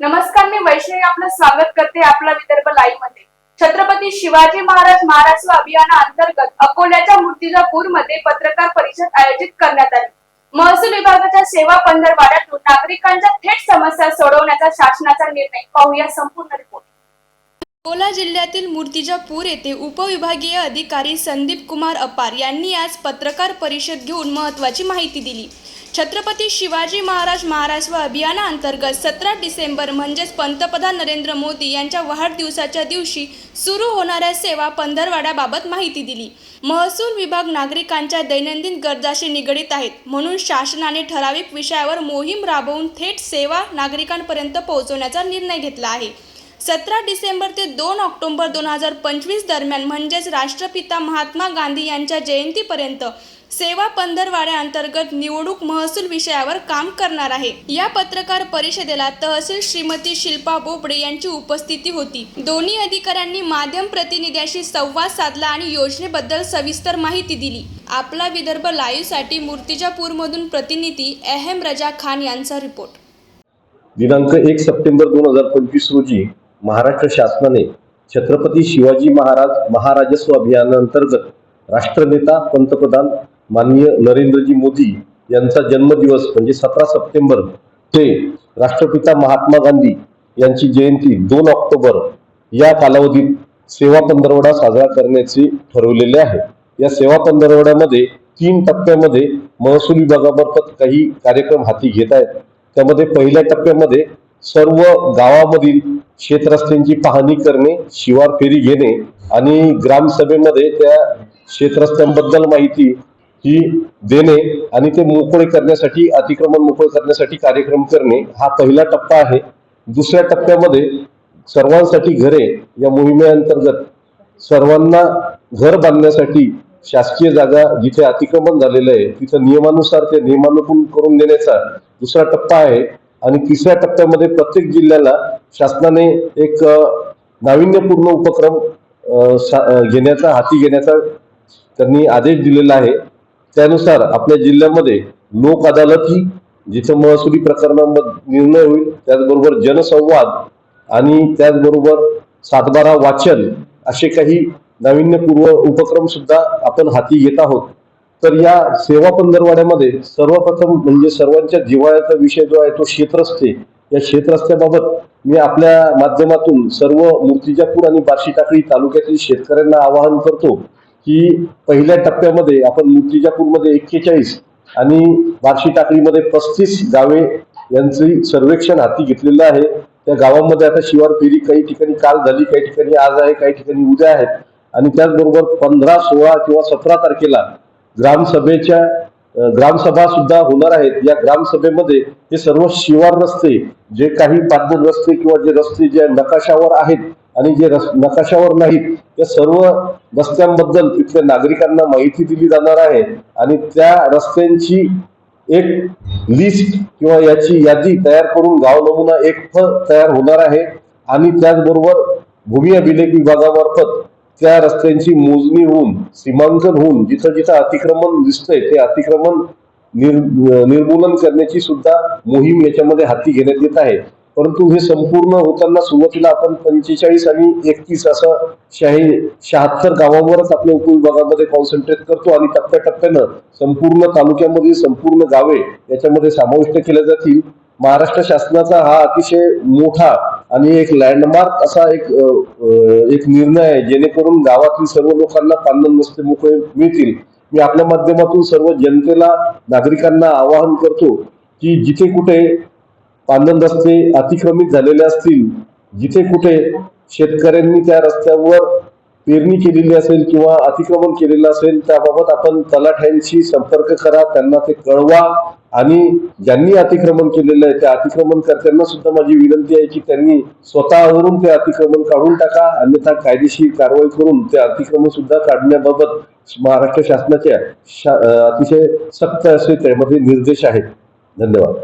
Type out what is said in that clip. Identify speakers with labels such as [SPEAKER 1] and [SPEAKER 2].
[SPEAKER 1] नमस्कार मी वैष्णवी आपलं स्वागत करते आपला विदर्भ लाईव्हमध्ये. छत्रपती शिवाजी महाराज महाराष्ट्र अभियाना अंतर्गत अकोल्याच्या मूर्तिजापूरमध्ये पत्रकार परिषद आयोजित करण्यात आली. महसूल विभागाच्या सेवा पंधरवाड्यातून नागरिकांच्या थेट समस्या सोडवण्याचा शासनाचा निर्णय. पाहूया संपूर्ण रिपोर्ट अकोला जिल्ह्यातील मूर्तिजापूर येथे उपविभागीय अधिकारी संदीप कुमार अपार यांनी आज पत्रकार परिषद घेऊन महत्वाची माहिती दिली. छत्रपती शिवाजी महाराज महाराष्ट्र अभियानाअंतर्गत सतरा डिसेंबर म्हणजेच पंतप्रधान नरेंद्र मोदी यांच्या वाढदिवसाच्या दिवशी सुरू होणाऱ्या सेवा पंधरवाड्याबाबत माहिती दिली. महसूल विभाग नागरिकांच्या दैनंदिन गरजाशी निगडीत आहेत. म्हणून शासनाने ठराविक विषयावर मोहीम राबवून थेट सेवा नागरिकांपर्यंत पोहोचवण्याचा निर्णय घेतला आहे. सतरा डिसेंबर ते दोन ऑक्टोबर दोन हजार पंचवीस दरम्यान म्हणजेच राष्ट्रपिता महात्मा गांधी यांच्या जयंतीपर्यंत सेवा पंधरवाड्याअंतर्गत निवडणूक महसूल विषयावर काम करणार आहे. या पत्रकार परिषदेला तहसील श्रीमती शिल्पा बोबडे यांची उपस्थिती होती. दोन्ही अधिकाऱ्यांनी माध्यम प्रतिनिध्याशी संवाद साधला आणि योजनेबद्दल सविस्तर माहिती दिली. आपला विदर्भ लाईव्हसाठी मूर्तिजापूरमधून प्रतिनिधी अहम रजा खान यांचा रिपोर्ट.
[SPEAKER 2] दिनांक एक सप्टेंबर दोन हजार पंचवीस रोजी महाराष्ट्र शासनाने छत्रपती शिवाजी महाराज महाराजस्व अभियानांतर्गत राष्ट्रनेता पंतप्रधान माननीय नरेंद्रजी मोदी यांचा जन्मदिवस म्हणजे सतरा सप्टेंबर ते राष्ट्रपिता महात्मा गांधी यांची जयंती दोन ऑक्टोबर या कालावधीत सेवा पंधरवडा साजरा करण्याचे ठरवलेले आहे. या सेवा पंधरवड्यामध्ये तीन टप्प्यामध्ये महसूल विभागामार्फत काही कार्यक्रम हाती घेत आहेत. त्यामध्ये पहिल्या टप्प्यामध्ये सर्व गावामधील शेतरस्त्यांची पाहणी करणे शिवार फेरी घेणे आणि ग्रामसभेमध्ये त्या शेतरस्त्यांबद्दल माहिती ही देणे आणि ते मोकळे करण्यासाठी अतिक्रमण मोकळे करण्यासाठी कार्यक्रम करणे हा पहिला टप्पा आहे. दुसऱ्या टप्प्यामध्ये सर्वांसाठी घरे या मोहिमेअंतर्गत सर्वांना घर बांधण्यासाठी शासकीय जागा जिथे अतिक्रमण झालेलं आहे तिथं नियमानुसार ते नियमानुकूल करून देण्याचा दुसरा टप्पा आहे. आणि तिसऱ्या टप्प्यामध्ये प्रत्येक जिल्ह्याला शासनाने एक नाविन्यपूर्ण उपक्रम सा- घेण्याचा हाती घेण्याचा त्यांनी आदेश दिलेला आहे. त्यानुसार आपल्या जिल्ह्यामध्ये लोक अदालती जिथं महसुली प्रकरणांमध्ये निर्णय होईल त्याचबरोबर जनसंवाद आणि त्याचबरोबर सातबारा वाचन असे काही नाविन्यपूर्व उपक्रम सुद्धा आपण हाती घेत आहोत. तर या सेवा पंधरवाड्यामध्ये सर्वप्रथम म्हणजे सर्वांच्या जिव्हाळ्याचा विषय जो आहे तो क्षेत्रस्ते या क्षेत्रस्त्याबाबत मी आपल्या माध्यमातून सर्व मूर्तिजापूर आणि बार्शी टाकळी तालुक्यातील शेतकऱ्यांना आवाहन करतो. की पहिल्या टप्प्यामध्ये आपण मुर्तिजापूरमध्ये एक्केचाळीस आणि बार्शी टाकळीमध्ये पस्तीस गावे यांचे सर्वेक्षण हाती घेतलेलं आहे. त्या गावामध्ये आता शिवार फेरी काही ठिकाणी काल झाली काही ठिकाणी आज आहे काही ठिकाणी उद्या आहेत. आणि त्याचबरोबर पंधरा सोळा किंवा सतरा तारखेला ग्रामसभेच्या ग्रामसभा सुद्धा होणार आहेत. या ग्रामसभेमध्ये हे सर्व शिवार रस्ते जे काही पादन रस्ते किंवा जे रस्ते जे नकाशावर आहेत आणि जे नकाशावर नाहीत या सर्व रस्त्यांबद्दल तिथल्या नागरिकांना माहिती दिली जाणार आहे आणि त्या रस्त्यांची एक लिस्ट किंवा याची यादी तयार करून गाव नमुना एक फ तयार होणार आहे. आणि त्याचबरोबर भूमी अभिलेख विभागामार्फत त्या रस्त्यांची मोजणी होऊन सीमांकन होऊन जिथं जिथं अतिक्रमण दिसतंय ते अतिक्रमण निर्मूलन करण्याची सुद्धा मोहीम याच्यामध्ये हाती घेण्यात येत आहे. परंतु हे संपूर्ण होताना सुरुवातीला आपण पंचेचाळीस आणि एकतीस असं शाही शहात्तर गावांवरच आपल्या उपविभागामध्ये कॉन्सन्ट्रेट करतो आणि टप्प्याटप्प्यानं संपूर्ण तालुक्यामध्ये संपूर्ण गावे याच्यामध्ये समाविष्ट केल्या जातील. महाराष्ट्र शासनाचा हा अतिशय मोठा आणि एक लँडमार्क असा एक एक निर्णय आहे जेणेकरून गावातील सर्व लोकांना पांदन रस्ते मोकळे मिळतील. मी आपल्या माध्यमातून सर्व जनतेला नागरिकांना आवाहन करतो की जिथे कुठे पांदन रस्ते अतिक्रमित झालेले असतील जिथे कुठे शेतकऱ्यांनी त्या रस्त्यावर पेरणी केलेली असेल किंवा अतिक्रमण केलेलं असेल त्याबाबत आपण तलाठ्यांशी संपर्क करा त्यांना ते कळवा. आणि ज्यांनी अतिक्रमण केलेलं आहे त्या अतिक्रमणकर्त्यांना सुद्धा माझी विनंती आहे की त्यांनी स्वतःवरून ते अतिक्रमण काढून टाका अन्यथा कायदेशीर कारवाई करून ते अतिक्रमण सुद्धा काढण्याबाबत महाराष्ट्र शासनाच्या शा अतिशय सक्त असे त्यामध्ये निर्देश आहेत. धन्यवाद.